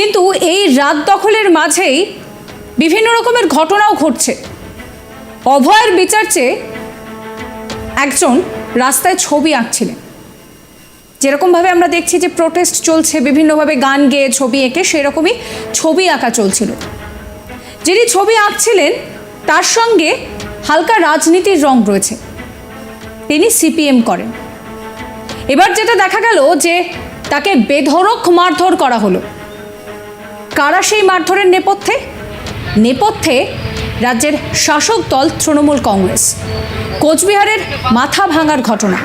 কিন্তু এই রাত দখলের মাঝেই বিভিন্ন রকমের ঘটনাও ঘটছে। অভয়ের বিচার চেয়ে একজন রাস্তায় ছবি আঁকছিলেন। যেরকমভাবে আমরা দেখছি যে প্রোটেস্ট চলছে, বিভিন্নভাবে গান গেয়ে ছবি এঁকে সেরকমই ছবি আঁকা চলছিল। যিনি ছবি আঁকছিলেন, তার সঙ্গে হালকা রাজনীতির রং রয়েছে। তিনি সিপিএম করেন। এবার যেটা দেখা গেল যে তাকে বেধড়ক মারধর করা হলো। কারা সেই মারধরের নেপথ্যে নেপথ্যে রাজ্যের শাসক দল তৃণমূল কংগ্রেস কোচবিহারের মাথা ভাঙার ঘটনা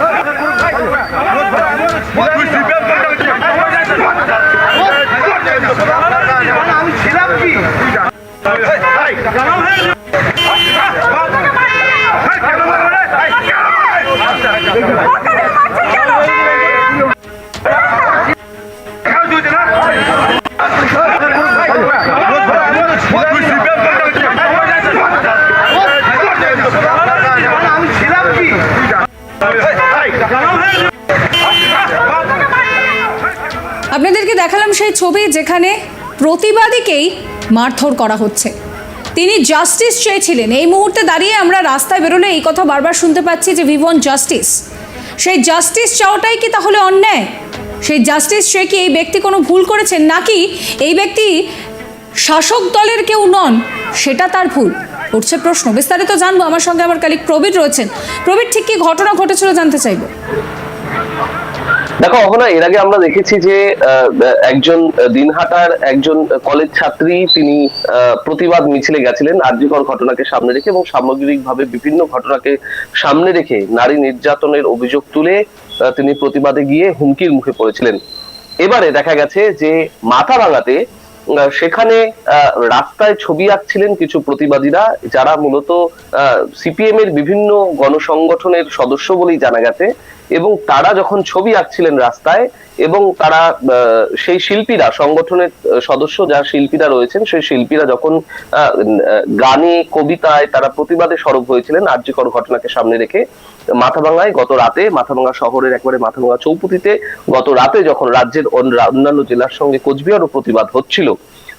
সেই ছবি যেখানে প্রতিবাদীকেই মারধর করা হচ্ছে। তিনি জাস্টিস চেয়েছিলেন। এই মুহূর্তে দাঁড়িয়ে আমরা রাস্তায় বেরোলে এই কথা বারবার শুনতে পাচ্ছি যে ভিভন জাস্টিস সেই জাস্টিস চাওয়াটাই কি তাহলে অন্যায়? সেই জাস্টিস চেয়ে কি এই ব্যক্তি কোনো ভুল করেছেন? নাকি এই ব্যক্তি শাসক দলের কেউ নন? সেটা তার ভুল। উঠছে প্রশ্ন। বিস্তারিত জানব। আমার সঙ্গে আমার কালিক প্রবীর রয়েছেন। প্রবীর, ঠিক কি ঘটনা ঘটেছিল জানতে চাইব? দেখো অহনা এর আগে আমরা দেখেছি যে একজন দিনহাটার একজন কলেজ ছাত্রী, তিনি প্রতিবাদ মিছিলে গেছিলেন আর্যিকর ঘটনাকে সামনে রেখে এবং সামগ্রিকভাবে বিভিন্ন ঘটনাকে সামনে রেখে নারী নির্যাতনের অভিযোগ তুলে তিনি প্রতিবাদে গিয়ে হুমকির মুখে পড়েছিলেন। এবারে দেখা গেছে যে মাথা ভাঙাতে সেখানে রাস্তায় ছবি আঁকছিলেন কিছু প্রতিবাদীরা, যারা মূলত সিপিএম এর বিভিন্ন গণসংগঠনের সদস্য বলেই জানা গেছে। এবং তারা যখন ছবি আঁকছিলেন রাস্তায়, এবং তারা সেই শিল্পীরা, সংগঠনের সদস্য যারা শিল্পীরা রয়েছেন, সেই শিল্পীরা যখন গানে, কবিতায় তারা প্রতিবাদে সরব হয়েছিলেন আর্যকর ঘটনাকে সামনে রেখে, মাথাভাঙায় গত রাতে, মাথাভাঙা শহরের একবারে মাথাভাঙা চৌপতিতে গত রাতে যখন রাজ্যের অন্য- অন্যান্য জেলার সঙ্গে কোচবিহারও প্রতিবাদ হচ্ছিল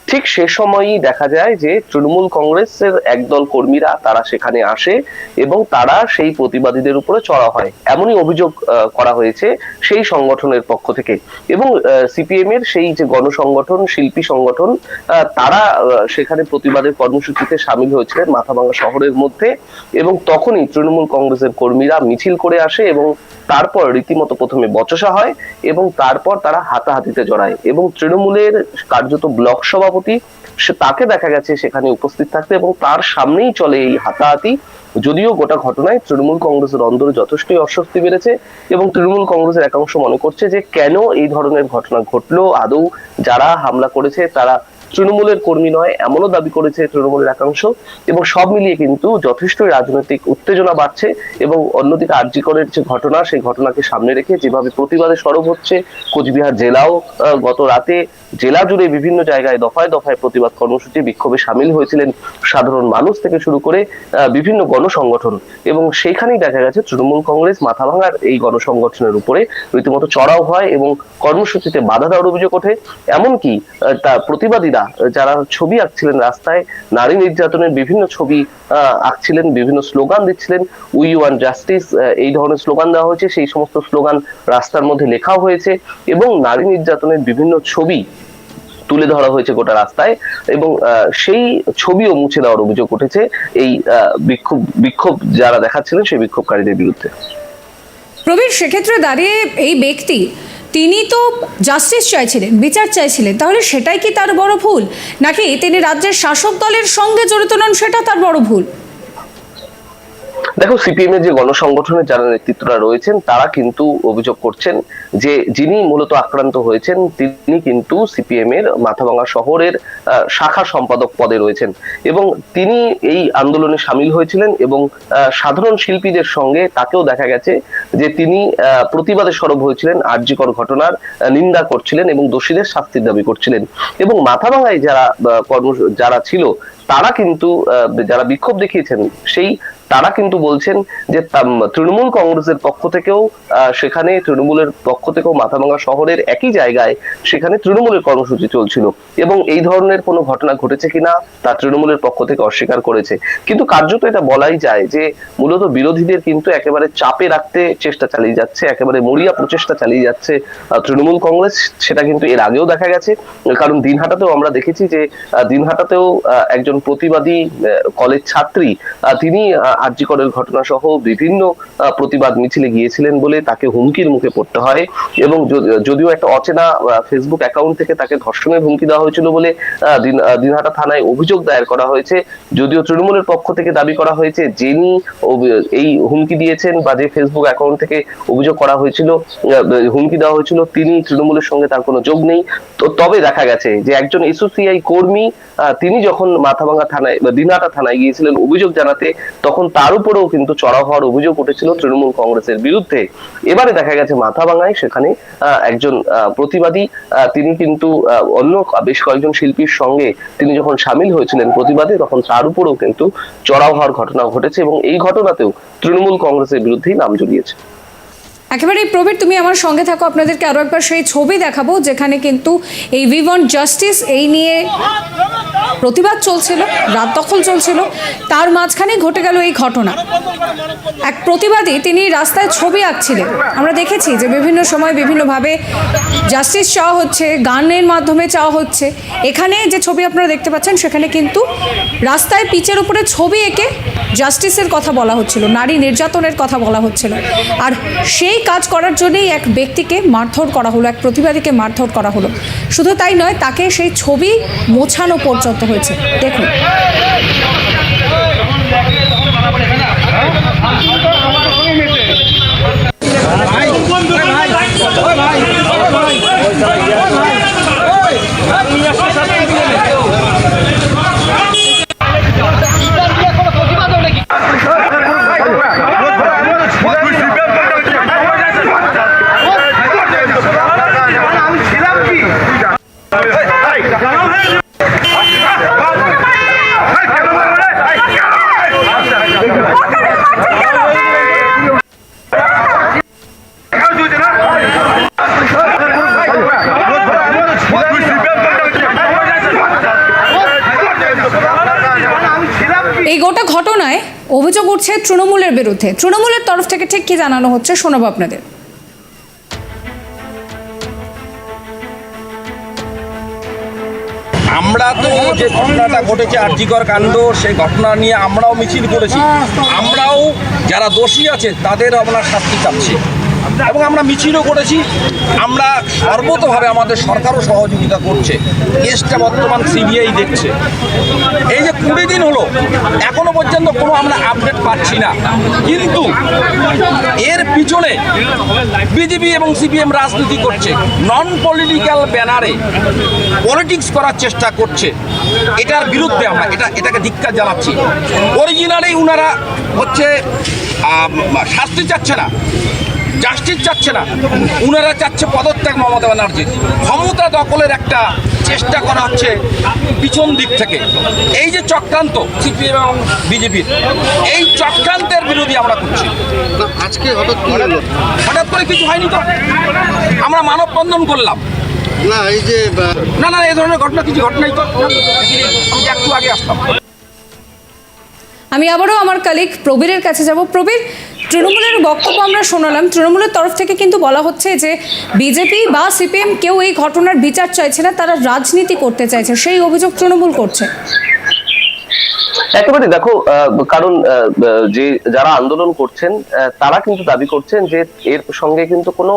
ঠিক সে সময়ই দেখা যায় যে তৃণমূল কংগ্রেসের একদল কর্মীরা তারা সেখানে আসে এবং তারা সেই প্রতিবাদীদের উপরে চড়া হয়। এমনই অভিযোগ করা হয়েছে সেই সংগঠনের পক্ষ থেকে। এবং সিপিএম এর সেই যে গণসংগঠন, শিল্পী সংগঠন তারা সেখানে প্রতিবাদের কর্মসূচিতে সামিল হয়েছিলেন মাথাভাঙা শহরের মধ্যে এবং তখনই তৃণমূল কংগ্রেসের কর্মীরা মিছিল করে আসে এবং তারপর রীতিমতো প্রথমে বচসা হয় এবং তারপর তারা হাতাহাতিতে জড়ায় এবং তৃণমূলের কার্যত ব্লক সভাপতি, সে তাকে দেখা গেছে সেখানে উপস্থিত থাকতে এবং তার সামনেই চলে এই হাতাহাতি। যদিও গোটা ঘটনায় তৃণমূল কংগ্রেসের অন্দরে যথেষ্টই অস্বস্তি বেড়েছে এবং তৃণমূল কংগ্রেসের একাংশ মনে করছে যে কেন এই ধরনের ঘটনা ঘটলো, আদৌ যারা হামলা করেছে তারা তৃণমূলের কর্মী নয়, এমনও দাবি করেছে তৃণমূলের একাংশ। এবং সব মিলিয়ে কিন্তু যথেষ্ট রাজনৈতিক উত্তেজনা বাড়ছে এবং অন্যদিকে আর্যিকরের যে ঘটনা, সেই ঘটনাকে সামনে রেখে যেভাবে প্রতিবাদে সরব হচ্ছে কোচবিহার জেলাও গত রাতে জেলা জুড়ে বিভিন্ন জায়গায় দফায় দফায় প্রতিবাদ কর্মসূচি বিক্ষোভে সামিল হয়েছিলেন সাধারণ মানুষ থেকে শুরু করে বিভিন্ন গণসংগঠন। এবং সেখানেই দেখা গেছে তৃণমূল কংগ্রেস মাথাভাঙার এই গণসংগঠনের উপরে রীতিমতো চড়াও হয় এবং কর্মসূচিতে বাধা দেওয়ার অভিযোগ ওঠে। এমনকি আহ, তা প্রতিবাদীরা যারা ছবি আঁকছিলেন রাস্তায় নারী নির্যাতনের বিভিন্ন ছবি আঁকছিলেন বিভিন্ন স্লোগান দিচ্ছিলেন। উই ওয়ান জাস্টিস এই ধরনের স্লোগান দেওয়া হয়েছে। সেই সমস্ত স্লোগান রাস্তার মধ্যে লেখাও হয়েছে। এবং নারী নির্যাতনের বিভিন্ন ছবি তুলে ধরা হয়েছে গোটা রাস্তায় এবং সেই ছবিও মুছে দেওয়ার অভিযোগ উঠেছে এই বিক্ষোভ বিক্ষোভ যারা দেখাচ্ছিলেন সেই বিক্ষোভকারীদের বিরুদ্ধে। প্রবীর, সেক্ষেত্রে দাঁড়িয়ে এই ব্যক্তি, তিনি তো জাস্টিস চাইছিলেন, বিচার চাইছিলেন, তাহলে সেটাই কি তার বড় ভুল? নাকি তিনি রাজ্যের শাসক দলের সঙ্গে জড়িত নন, সেটা তার বড় ভুল? দেখো সিপিএম এর যে গণসংগঠনের যারা নেতৃত্বরা রয়েছেন, তারা কিন্তু অভিযোগ করছেন যে যিনি মূলত আক্রান্ত হয়েছেন, তিনি কিন্তু সিপিএম এর মাথাভাঙা শহরের শাখা সম্পাদক পদে রয়েছেন। এবং তিনি এই আন্দোলনে সামিল হয়েছিলেন এবং সাধারণ শিল্পীদের সঙ্গে তাকেও দেখা গেছে যে তিনি প্রতিবাদে সরব হয়েছিলেন, আর্যিকর ঘটনার নিন্দা করছিলেন এবং দোষীদের শাস্তির দাবি করছিলেন। এবং মাথাভাঙায় যারা কর্ম, যারা ছিল, তারা কিন্তু যারা বিক্ষোভ দেখিয়েছেন, সেই তারা কিন্তু বলছেন যে তৃণমূল কংগ্রেসের পক্ষ থেকেও সেখানে তৃণমূলের পক্ষ থেকেও মাথাভাঙা শহরের একই জায়গায় সেখানে তৃণমূলের কর্মসূচি চলছিল। এবং এই ধরনের কোনো ঘটনা ঘটেছে কিনা, তা তৃণমূলের পক্ষ থেকে অস্বীকার করেছে। কিন্তু কার্যত এটা বলাই যায় যে, মূলত বিরোধীদের কিন্তু একেবারে চাপে রাখতে চেষ্টা চালিয়ে যাচ্ছে, একেবারে মরিয়া প্রচেষ্টা চালিয়ে যাচ্ছে তৃণমূল কংগ্রেস। সেটা কিন্তু এর আগেও দেখা গেছে। কারণ দিনহাটাতেও আমরা দেখেছি যে দিনহাটাতেও একজন প্রতিবাদী কলেজ ছাত্রী তিনি আর্যিকরের ঘটনা সহ বিভিন্ন প্রতিবাদ মিছিলে গিয়েছিলেন বলে তাকে হুমকির মুখে পড়তে হয় এবং যদিও একটা অচেনা ফেসবুক অ্যাকাউন্ট থেকে তাকে ধর্ষণের হুমকি দেওয়া হয়েছিল বলে দিন- দিনহাটা থানায় অভিযোগ দায়ের করা হয়েছে। যদিও তৃণমূলের পক্ষ থেকে দাবি করা হয়েছে যিনি এই হুমকি দিয়েছেন বা যে ফেসবুক অ্যাকাউন্ট থেকে অভিযোগ করা হয়েছিল হুমকি দেওয়া হয়েছিল, তিনি তৃণমূলের সঙ্গে তার কোনো যোগ নেই। তো তবে দেখা গেছে যে একজন এসোসিআই কর্মী তিনি যখন মাথাভাঙ্গা থানায় বা দিনহাটা থানায় গিয়েছিলেন অভিযোগ জানাতে, তখন তার উপরেও কিন্তু চড়া হওয়ার অভিযোগ উঠেছিল তৃণমূল কংগ্রেসের বিরুদ্ধে। এবারে দেখা গেছে মাথা ভাঙায়, সেখানে একজন প্রতিবাদী তিনি কিন্তু অন্য বেশ কয়েকজন শিল্পীর সঙ্গে তিনি যখন সামিল হয়েছিলেন প্রতিবাদে, তখন তার উপরেও কিন্তু চড়া হওয়ার ঘটনা ঘটেছে এবং এই ঘটনাতেও তৃণমূল কংগ্রেসের বিরুদ্ধেই নাম জড়িয়েছে। একেবারে প্রবীর, তুমি আমার সঙ্গে থাকো, আপনাদেরকে আরও একবার সেই ছবি দেখাবো, যেখানে কিন্তু এই ওয়ান্ট জাস্টিস এই নিয়ে প্রতিবাদ চলছিল, রাত দখল চলছিল, তার মাঝখানে ঘটে গেল এই ঘটনা। এক প্রতিবাদী তিনি রাস্তায় ছবি আঁকছিলেন। আমরা দেখেছি যে বিভিন্ন সময় বিভিন্নভাবে জাস্টিস চাওয়া হচ্ছে গানের মাধ্যমে চাওয়া হচ্ছে। এখানে যে ছবি আপনারা দেখতে পাচ্ছেন, সেখানে কিন্তু রাস্তায় পিচের উপরে ছবি এঁকে জাস্টিসের কথা বলা হচ্ছিল, নারী নির্যাতনের কথা বলা হচ্ছিল। আর সেই কাজ করার জন্যই এক ব্যক্তিকে মারধর করা হলো, এক প্রতিবাদীকে মারধর করা হলো। শুধু তাই নয়, তাকে সেই ছবি মোছানো পর্যন্ত হয়েছে। দেখুন। তৃণমূলের বিরুদ্ধে। তৃণমূলের তরফ থেকে ঠিক কি জানানো হচ্ছে শোনাবো আপনাদের। আমরা তো যে ঘটনাটা ঘটেছে আর্যিকর কাণ্ড, সেই ঘটনা নিয়ে আমরাও মিছিল করেছি। আমরাও যারা দোষী আছে, তাদের আমরা শাস্তি চাচ্ছি। এবং আমরা মিছিলও করেছি। আমরা সর্বতভাবে আমাদের সরকারও সহযোগিতা করছে। কেসটা বর্তমান সিবিআই দেখছে। এই যে কুড়ি দিন হলো, এখনও পর্যন্ত কোনো আমরা আপডেট পাচ্ছি না। কিন্তু এর পিছনে বিজেপি এবং সিপিএম রাজনীতি করছে। নন পলিটিক্যাল ব্যানারে পলিটিক্স করার চেষ্টা করছে। এটার বিরুদ্ধে আমরা, এটা, এটাকে ধিক্কার জানাচ্ছি। অরিজিনালি উনারা হচ্ছে শাস্তি চাচ্ছে না। জাস্টিস চাচ্ছে না। উনারা চাচ্ছে পদত্যাগ মমতা ব্যানার্জির ক্ষমতা দখলের একটা চেষ্টা করা হচ্ছে পিছন দিক থেকে। এই যে চক্রান্ত সিপিএম এবং বিজেপির এই চক্রান্তের বিরোধী আমরা করছি। আজকে হঠাৎ হঠাৎ করে কিছু হয়নি তো। আমরা মানববন্ধন করলাম। না এই যে না না এই ধরনের ঘটনা কিছু ঘটনাই তো। আমি একটু আগে আসলাম আমি আবারও আমার কালিক প্রবীরের কাছে যাব। প্রবীর, তৃণমূলের বক্তব্য আমরা শোনালাম। তৃণমূলের তরফ থেকে কিন্তু বলা হচ্ছে যে বিজেপি বা সিপিএম কেউ এই ঘটনার বিচার চাইছে না, তারা রাজনীতি করতে চাইছে। সেই অভিযোগ তৃণমূল করছে। একেবারে দেখো কারণ যে যারা আন্দোলন করছেন তারা কিন্তু দাবি করছেন যে এর সঙ্গে কিন্তু কোনো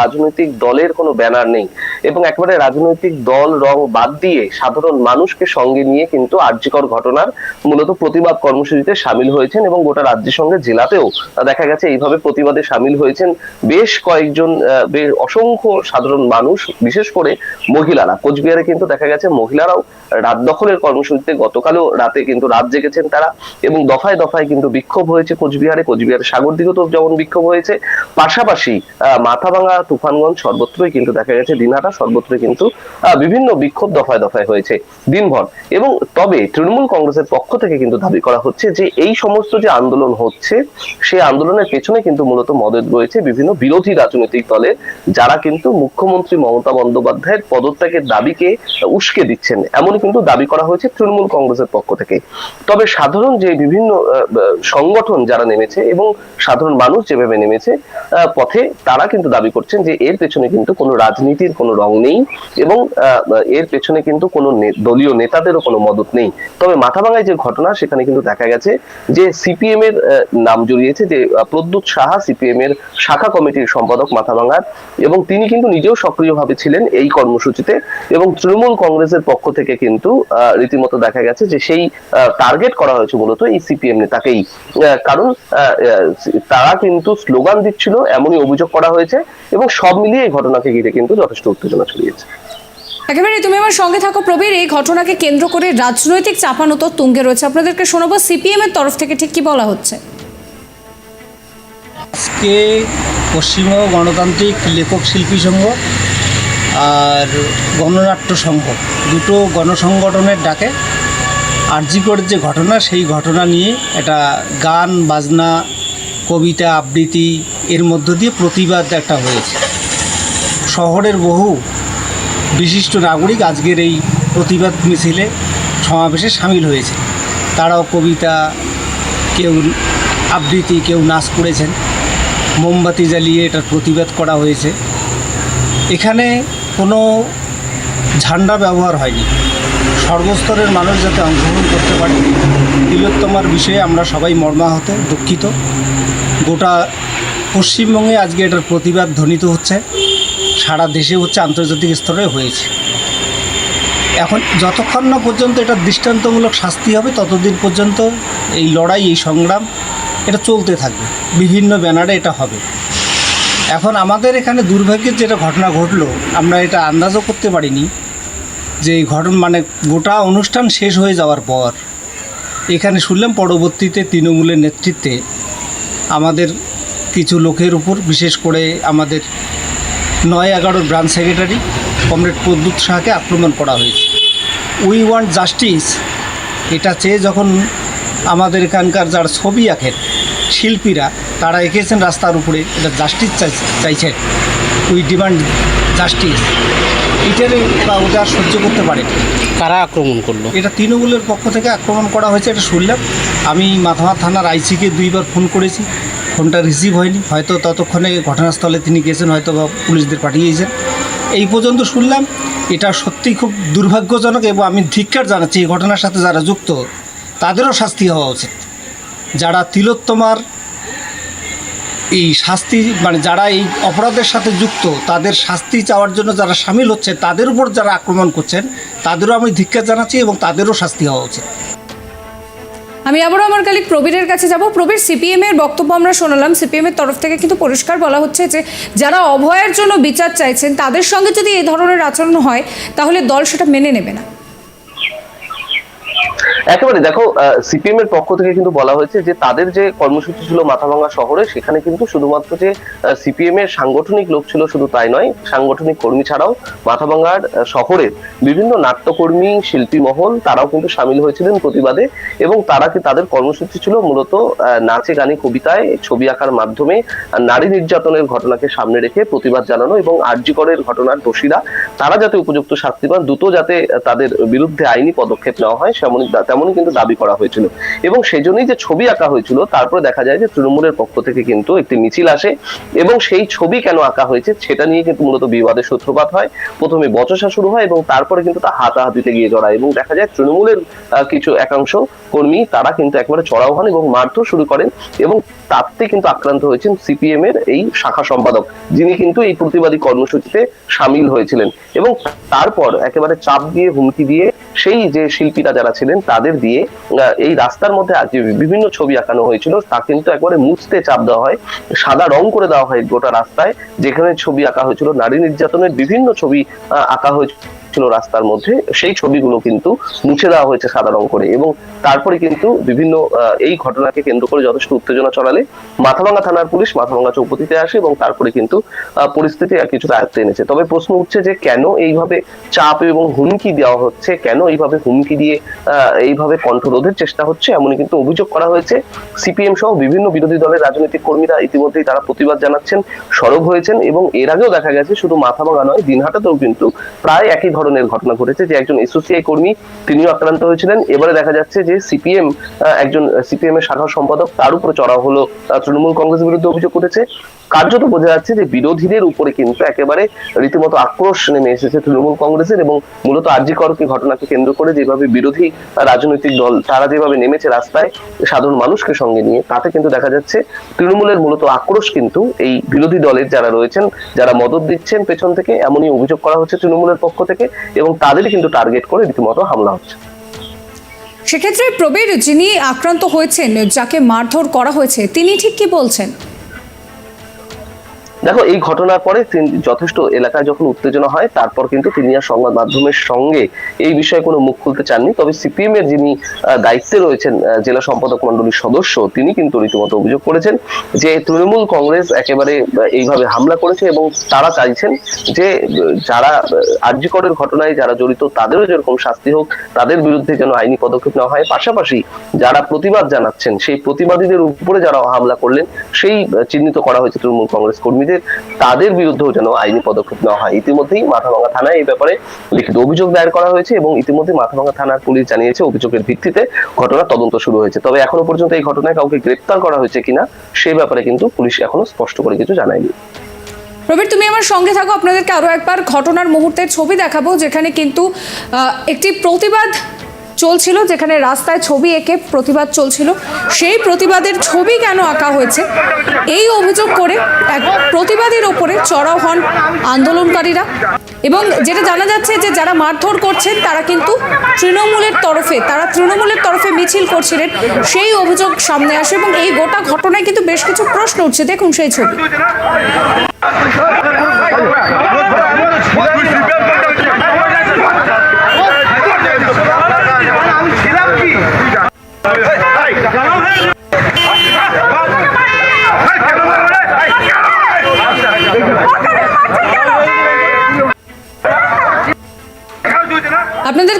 রাজনৈতিক দলের কোনো ব্যানার নেই। এবং একেবারে রাজনৈতিক দল রং বাদ দিয়ে সাধারণ মানুষকে সঙ্গে নিয়ে কিন্তু আর্যিকর ঘটনার মূলত প্রতিবাদ কর্মসূচিতে সামিল হয়েছেন এবং গোটা রাজ্যের সঙ্গে জেলাতেও দেখা গেছে এইভাবে প্রতিবাদে সামিল হয়েছেন বেশ কয়েকজন অসংখ্য সাধারণ মানুষ, বিশেষ করে মহিলারা। কোচবিহারে কিন্তু দেখা গেছে মহিলারাও রাত দখলের কর্মসূচিতে গতকালও রাতে কিন্তু রাত জেগেছেন তারা এবং দফায় দফায় কিন্তু বিক্ষোভ হয়েছে কোচবিহারে। কোচবিহারের সাগরদিঘেতেও যেমন বিক্ষোভ হয়েছে, পাশাপাশি মাথাভাঙা, তুফানগঞ্জ সর্বত্রই কিন্তু দেখা গেছে দিনহাটা সর্বত্রই কিন্তু বিভিন্ন বিক্ষোভ দফায় দফায় হয়েছে দিনভর। এবং তবে তৃণমূল কংগ্রেসের পক্ষ থেকে কিন্তু দাবি করা হচ্ছে যে এই সমস্ত যে আন্দোলন হচ্ছে, সেই আন্দোলনের পেছনে কিন্তু মূলত মদত রয়েছে বিভিন্ন বিরোধী রাজনৈতিক দলের যারা কিন্তু মুখ্যমন্ত্রী মমতা বন্দ্যোপাধ্যায়ের পদত্যাগের দাবিকে উস্কে দিচ্ছেন। এমনই কিন্তু দাবি করা হয়েছে তৃণমূল কংগ্রেসের পক্ষ থেকে। তবে সাধারণ যে বিভিন্ন সংগঠন যারা নেমেছে এবং সাধারণ মানুষ যেভাবে নেমেছে পথে তারা কিন্তু দাবি করছেন যে এর পেছনে কিন্তু কোনো রাজনীতির কোনো রং নেই এবং এর পেছনে কিন্তু কোনো দলীয় নেতাদেরও কোনো মদত নেই। তবে মাথাভাঙায় যে ঘটনা সেখানে কিন্তু দেখা গেছে যে সিপিএম এর নাম জড়িয়েছে যে প্রদ্যুৎ সাহা সিপিএম এর শাখা কমিটির সম্পাদক মাথাভাঙার এবং তিনি কিন্তু নিজেও সক্রিয়ভাবে ছিলেন এই কর্মসূচিতে এবং তৃণমূল কংগ্রেসের পক্ষ থেকে কিন্তু রীতিমতো দেখা গেছে যে সেই টার্গেট করা হয়েছে মূলত এই সিপিএম নেতাকেই কারণ তারা কিন্তু স্লোগান দিচ্ছিল এমনই অভিযোগ করা হয়েছে এবং সব মিলিয়ে এই ঘটনাকে ঘিরে কিন্তু যথেষ্ট উত্তেজনা ছড়িয়েছে। একেবারে তুমি আমার সঙ্গে থাকো প্রবীর এই ঘটনাকে কেন্দ্র করে রাজনৈতিক চাপানোতর তুঙ্গে রয়েছে। আপনাদেরকে শোনাবো সিপিএম এর তরফ থেকে ঠিক কি বলা হচ্ছে? আজকে পশ্চিমবঙ্গ গণতান্ত্রিক লেখক শিল্পী সংঘ আর গণনাট্য সংঘ দুটো গণসংগঠনের ডাকে আরজিকর যে ঘটনা, সেই ঘটনা নিয়ে একটা গান, বাজনা, কবিতা, আবৃত্তি, এর মধ্য দিয়ে প্রতিবাদ একটা হয়েছে। শহরের বহু বিশিষ্ট নাগরিক আজকের এই প্রতিবাদ মিছিলে সমাবেশে সামিল হয়েছে। তারাও কবিতা, কেউ আবৃত্তি, কেউ নাচ করেছেন। মোমবাতি জ্বালিয়ে এটার প্রতিবাদ করা হয়েছে। এখানে কোনো ঝান্ডা ব্যবহার হয়নি। সর্বস্তরের মানুষ যাতে অংশগ্রহণ করতে পারে। তিলোত্তমার বিষয়ে আমরা সবাই মর্মাহত, দুঃখিত। গোটা পশ্চিমবঙ্গে আজকে এটার প্রতিবাদ ধ্বনিত হচ্ছে। সারা দেশে হচ্ছে আন্তর্জাতিক স্তরে হয়েছে। এখন যতক্ষণ না পর্যন্ত এটা দৃষ্টান্তমূলক শাস্তি হবে, ততদিন পর্যন্ত এই লড়াই, এই সংগ্রাম, এটা চলতে থাকবে। বিভিন্ন ব্যানারে এটা হবে। এখন আমাদের এখানে দুর্ভাগ্যের যেটা ঘটনা ঘটলো, আমরা এটা আন্দাজও করতে পারিনি। যে এই ঘটনা মানে গোটা অনুষ্ঠান শেষ হয়ে যাওয়ার পর এখানে শুনলাম পরবর্তীতে তৃণমূলের নেতৃত্বে আমাদের কিছু লোকের উপর, বিশেষ করে আমাদের নয় এগারোর ব্রাঞ্চ সেক্রেটারি কমরেড প্রদ্যুৎ শাহকে আক্রমণ করা হয়েছে। We want justice. এটা চেয়ে যখন আমাদের এখানকার যারা ছবি আঁকেন, শিল্পীরা, তারা এঁকেছেন রাস্তার উপরে, এটা জাস্টিস চাইছেন। উই ডিমান্ড জাস্টিস এটারে বা ওটা সহ্য করতে পারে। কারা আক্রমণ করল? এটা তৃণমূলের পক্ষ থেকে আক্রমণ করা হয়েছে এটা শুনলাম। আমি মাথামা থানার আইসিকে দুইবার ফোন করেছি ফোনটা রিসিভ হয়নি। হয়তো ততক্ষণে ঘটনাস্থলে তিনি গেছেন হয়তো বা পুলিশদের পাঠিয়েছেন। এই পর্যন্ত শুনলাম এটা সত্যি খুব দুর্ভাগ্যজনক এবং আমি ধিক্কার জানাচ্ছি এই ঘটনার সাথে যারা যুক্ত তাদেরও শাস্তি হওয়া উচিত। যারা তিলোত্তমার এই শাস্তি মানে যারা এই অপরাধের সাথে যুক্ত, তাদের শাস্তি চাওয়ার জন্য যারা সামিল হচ্ছে, তাদের উপর যারা আক্রমণ করছেন, তাদেরও আমি ধিক্কার জানাচ্ছি এবং তাদেরও শাস্তি হওয়া উচিত। আমি আবারও আমার কালিক প্রবীরের কাছে যাব। প্রবীর সিপিএম এর বক্তব্য আমরা শোনালাম। সিপিএম এর তরফ থেকে কিন্তু পরিষ্কার বলা হচ্ছে যে, যারা অভয়ের জন্য বিচার চাইছেন, তাদের সঙ্গে যদি এই ধরনের আচরণ হয়, তাহলে দল সেটা মেনে নেবে না। একেবারে দেখো সিপিএম এর পক্ষ থেকে কিন্তু বলা হয়েছে যে তাদের যে কর্মসূচি ছিল মাথাভাঙ্গা শহরে, সেখানে কিন্তু শুধুমাত্র যে সিপিএম এর সাংগঠনিক লোক ছিল শুধু তাই নয়, সাংগঠনিক কর্মী ছাড়াও মাথাভাঙ্গার শহরের বিভিন্ন নাট্যকর্মী শিল্পী মহল তারাও কিন্তু সামিল হয়েছিলেন প্রতিবাদে এবং তারা কি তাদের কর্মসূচি ছিল মূলত নাচে গানে, কবিতায়, ছবি আঁকার মাধ্যমে নারী নির্যাতনের ঘটনাকে সামনে রেখে প্রতিবাদ জানানো এবং আর্যিকরের ঘটনার দোষীরা, তারা যাতে উপযুক্ত শাস্তি পান দ্রুত যাতে তাদের বিরুদ্ধে আইনি পদক্ষেপ নেওয়া হয়, সেমনই তেমনই কিন্তু দাবি করা হয়েছিল। এবং সেই জন্যই যে ছবি আঁকা হয়েছিল, তারপরে দেখা যায় যে তৃণমূলের পক্ষ থেকে কিন্তু একটি মিছিল আসে এবং সেই ছবি কেন আঁকা হয়েছে সেটা নিয়ে কিন্তু মূলত বিবাদের সূত্রপাত হয়। প্রথমে বচসা শুরু হয় এবং তারপরে কিন্তু তা হাতাহাতিতে গিয়ে জড়ায় এবং দেখা যায় তৃণমূলের কিছু একাংশ কর্মী তারা কিন্তু একেবারে চড়াও হন এবং মারধর শুরু করেন এবং তাতে কিন্তু আক্রান্ত হয়েছেন সিপিএম এর এই শাখা সম্পাদক, যিনি কিন্তু এই প্রতিবাদী কর্মসূচিতে সামিল হয়েছিলেন। এবং তারপর একেবারে চাপ দিয়ে হুমকি দিয়ে সেই যে শিল্পীরা যারা ছিলেন তাদের দিয়ে আহ, এই রাস্তার মধ্যে যে বিভিন্ন ছবি আঁকানো হয়েছিল তা কিন্তু একবারে মুছতে চাপ দেওয়া হয় সাদা রং করে দেওয়া হয় গোটা রাস্তায় যেখানে ছবি আঁকা হয়েছিল। নারী নির্যাতনের বিভিন্ন ছবি আঁকা হয়েছিল। হচ্ছিল রাস্তার মধ্যে, সেই ছবিগুলো কিন্তু মুছে দেওয়া হয়েছে সাদা রং করে এবং তারপরে কিন্তু বিভিন্ন এই ঘটনাকে কেন্দ্র করে যথেষ্ট উত্তেজনা চলালে মাথাভাঙ্গা থানার পুলিশ মাথাভাঙ্গা চৌপতিতে আসে এবং তারপরে কিন্তু পরিস্থিতি আর কিছুটা আয়ত্তে এনেছে। তবে প্রশ্ন উঠছে যে কেন এইভাবে চাপ এবং হুমকি দেওয়া হচ্ছে? কেন এইভাবে হুমকি দিয়ে এইভাবে কণ্ঠরোধের চেষ্টা হচ্ছে? এমনই কিন্তু অভিযোগ করা হয়েছে। সিপিএম সহ বিভিন্ন বিরোধী দলের রাজনৈতিক কর্মীরা ইতিমধ্যেই তারা প্রতিবাদ জানাচ্ছেন, সরব হয়েছেন এবং এর আগেও দেখা গেছে, শুধু মাথাভাঙা নয়, দিনহাটাতেও কিন্তু প্রায় একই ধরনের ঘটনা ঘটেছে যে একজন এসোসিআই কর্মী তিনিও আক্রান্ত হয়েছিলেন। এবারে দেখা যাচ্ছে যে সিপিএম একজন সিপিএম এর শাখা সম্পাদক তার উপর চড়া হলো। তৃণমূল কংগ্রেস বিরুদ্ধে অভিযোগ করেছে কার্যত বোঝা যাচ্ছে যে বিরোধীদের উপরে কিন্তু একেবারে রীতিমতো আক্রোশ নেমে এসেছে তৃণমূল কংগ্রেসের এবং মূলত আর্যিকরকে ঘটনাকে কেন্দ্র করে যেভাবে বিরোধী রাজনৈতিক দল, তারা যেভাবে নেমেছে রাস্তায় সাধারণ মানুষকে সঙ্গে নিয়ে, তাতে কিন্তু দেখা যাচ্ছে তৃণমূলের মূলত আক্রোশ কিন্তু এই বিরোধী দলের যারা রয়েছেন, যারা মদত দিচ্ছেন পেছন থেকে, এমনই অভিযোগ করা হচ্ছে তৃণমূলের পক্ষ থেকে এবং তাদেরই কিন্তু টার্গেট করে রীতিমতো হামলা হচ্ছে। সেক্ষেত্রে প্রবীর যিনি আক্রান্ত হয়েছেন, যাকে মারধর করা হয়েছে, তিনি ঠিক কি বলছেন? দেখো, এই ঘটনার পরে যথেষ্ট এলাকায় যখন উত্তেজনা হয়, তারপর কিন্তু তিনি আর সংবাদ মাধ্যমের সঙ্গে এই বিষয়ে কোনো মুখ খুলতে চাননি। তবে সিপিএম এর যিনি দায়িত্বে রয়েছেন জেলা সম্পাদক মন্ডলীর সদস্য, তিনি কিন্তু রীতিমতো অভিযোগ করেছেন যে তৃণমূল কংগ্রেস একেবারে এইভাবে হামলা করেছে এবং তারা চাইছেন যে, যারা আর্যিকরের ঘটনায় যারা জড়িত, তাদেরও যেরকম শাস্তি হোক, তাদের বিরুদ্ধে যেন আইনি পদক্ষেপ নেওয়া হয়। পাশাপাশি যারা প্রতিবাদ জানাচ্ছেন, সেই প্রতিবাদীদের উপরে যারা হামলা করলেন, সেই চিহ্নিত করা হয়েছে তৃণমূল কংগ্রেস কর্মীদের। তাদের বিরুদ্ধেও যেন আইনি পদক্ষেপ নেওয়া হয়। ইতিমধ্যেই মাথাভাঙ্গা থানায় এই ব্যাপারে লিখিত অভিযোগ দায়ের করা হয়েছে এবং ইতিমধ্যে মাথাভাঙ্গা থানার পুলিশ জানিয়েছে, অভিযোগের ভিত্তিতে ঘটনা তদন্ত শুরু হয়েছে। তবে এখনও পর্যন্ত এই ঘটনায় কাউকে গ্রেপ্তার করা হয়েছে কিনা সেই ব্যাপারে কিন্তু পুলিশ এখনও স্পষ্ট করে কিছু জানায়নি। প্রবীর তুমি আমার সঙ্গে থাকো, আপনাদেরকে আরও একবার ঘটনার মুহূর্তের ছবি দেখাবো, যেখানে কিন্তু একটি প্রতিবাদ চলছিল, যেখানে রাস্তায় ছবি এঁকে প্রতিবাদ চলছিল। সেই প্রতিবাদের ছবি কেন আঁকা হয়েছে? এই অভিযোগ করে এক প্রতিবাদের ওপরে চড়াও হন আন্দোলনকারীরা। এবং যেটা জানা যাচ্ছে যে যারা মারধর করছেন, তারা কিন্তু তৃণমূলের তরফে, তারা তৃণমূলের তরফে মিছিল করছিলেন। সেই অভিযোগ সামনে আসে এবং এই গোটা ঘটনায় কিন্তু বেশ কিছু প্রশ্ন উঠছে। দেখুন সেই ছবি।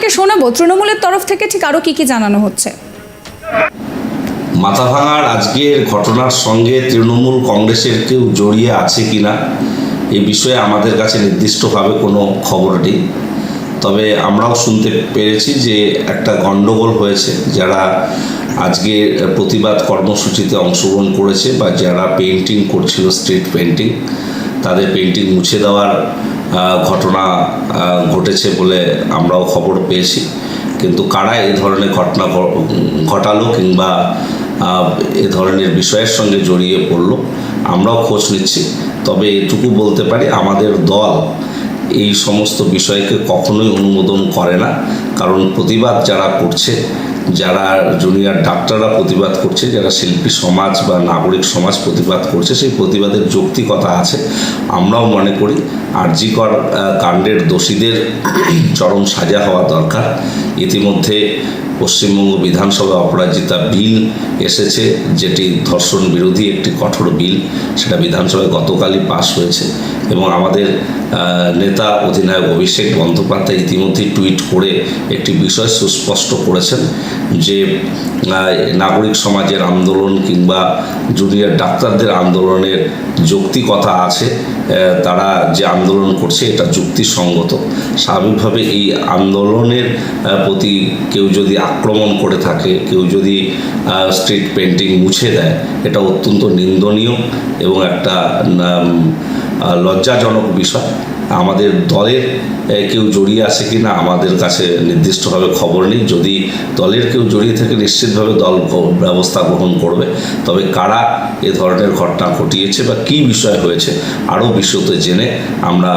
আপনাদেরকে শোনাবো, তৃণমূলের তরফ থেকে ঠিক আরও কি কি জানানো হচ্ছে? মাথা ভাঙার আজকের ঘটনার সঙ্গে তৃণমূল কংগ্রেসের কেউ জড়িয়ে আছে কিনা, এ বিষয়ে আমাদের কাছে নির্দিষ্টভাবে কোনো খবর নেই। তবে আমরাও শুনতে পেরেছি যে একটা গণ্ডগোল হয়েছে, যারা আজকে প্রতিবাদ কর্মসূচিতে অংশগ্রহণ করেছে বা যারা পেন্টিং করছিল স্ট্রিট পেন্টিং তাদের পেন্টিং মুছে দেওয়ার ঘটনা ঘটেছে বলে আমরাও খবর পেয়েছি। কিন্তু কারা এই ধরনের ঘটনা ঘটালো কিংবা এ ধরনের বিষয়ের সঙ্গে জড়িয়ে পড়ল, আমরাও খোঁজ নিচ্ছি। তবে এটুকু বলতে পারি, আমাদের দল এই সমস্ত বিষয়কে কখনোই অনুমোদন করে না। কারণ প্রতিবাদ যারা করছে যারা জুনিয়র ডাক্তাররা প্রতিবাদ করছে যারা শিল্পী সমাজ বা নাগরিক সমাজ প্রতিবাদ করছে সেই প্রতিবাদের যৌক্তিকতা আছে আমরাও মনে করি। আরজিকর আহ, কাণ্ডের দোষীদের চরম সাজা হওয়া দরকার। ইতিমধ্যে পশ্চিমবঙ্গ বিধানসভা অপরাজিতা বিল এসেছে যেটি ধর্ষণ বিরোধী একটি কঠোর বিল। সেটা বিধানসভায় গতকালই পাশ হয়েছে। এবং আমাদের নেতা অধিনায়ক অভিষেক বন্দ্যোপাধ্যায় ইতিমধ্যেই টুইট করে একটি বিষয় সুস্পষ্ট করেছেন যে নাগরিক সমাজের আন্দোলন কিংবা জুনিয়র ডাক্তারদের আন্দোলনের যৌক্তিকতা আছে তারা যে আন্দোলন করছে এটা যুক্তিসঙ্গত। স্বাভাবিকভাবে এই আন্দোলনের প্রতি কেউ যদি আক্রমণ করে থাকে, কেউ যদি স্ট্রিট পেন্টিং মুছে দেয়, এটা অত্যন্ত নিন্দনীয় এবং একটা লজ্জাজনক বিষয়। আমাদের দলের কেউ জড়িয়ে আছে কি না আমাদের কাছে নির্দিষ্টভাবে খবর নেই। যদি দলের কেউ জড়িয়ে থাকে, নিশ্চিতভাবে দল ব্যবস্থা গ্রহণ করবে। তবে কারা এ ধরনের ঘটনা ঘটিয়েছে বা কী বিষয় হয়েছে, আরও বিশদে জেনে আমরা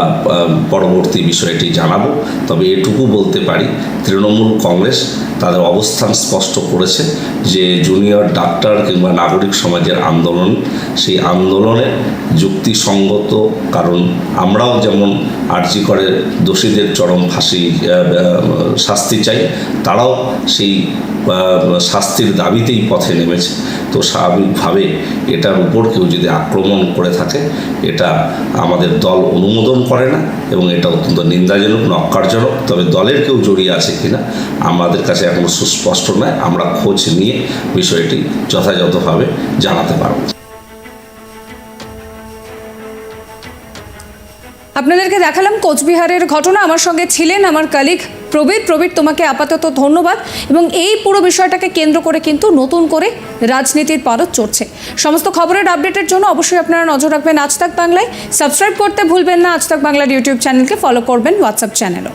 পরবর্তী বিষয়টি জানাব। তবে এটুকু বলতে পারি, তৃণমূল কংগ্রেস তাদের অবস্থান স্পষ্ট করেছে যে, জুনিয়র ডাক্তার কিংবা নাগরিক সমাজের আন্দোলন, সেই আন্দোলনে যুক্তিসঙ্গত কারণ, আমরাও যেমন আর্জি করে, দোষীদের চরম ফাঁসি শাস্তি চাই। তারাও সেই শাস্তির দাবিতেই পথে নেমেছে। তো স্বাভাবিকভাবে এটার উপর কেউ যদি আক্রমণ করে থাকে, এটা আমাদের দল অনুমোদন করে না এবং এটা অত্যন্ত নিন্দাজনক নক্কারজনক তবে দলের কেউ জড়িয়ে আছে কিনা, আমাদের কাছে এখনও সুস্পষ্ট নয়। আমরা খোঁজ নিয়ে বিষয়টি যথাযথভাবে জানাতে পারব। আপনাদেরকে দেখালাম কোচবিহারের ঘটনা। আমার সঙ্গে ছিলেন আমার কালিক প্রবীর। প্রবীর, তোমাকে আপাতত ধন্যবাদ। এবং এই পুরো বিষয়টাকে কেন্দ্র করে কিন্তু নতুন করে রাজনীতির পারত চড়ছে। সমস্ত খবরের আপডেটের জন্য অবশ্যই আপনারা নজর রাখবেন আজ তাক বাংলায়। সাবস্ক্রাইব করতে ভুলবেন না। আজ তাক বাংলার ইউটিউব চ্যানেলকে ফলো করবেন হোয়াটসঅ্যাপ চ্যানেলও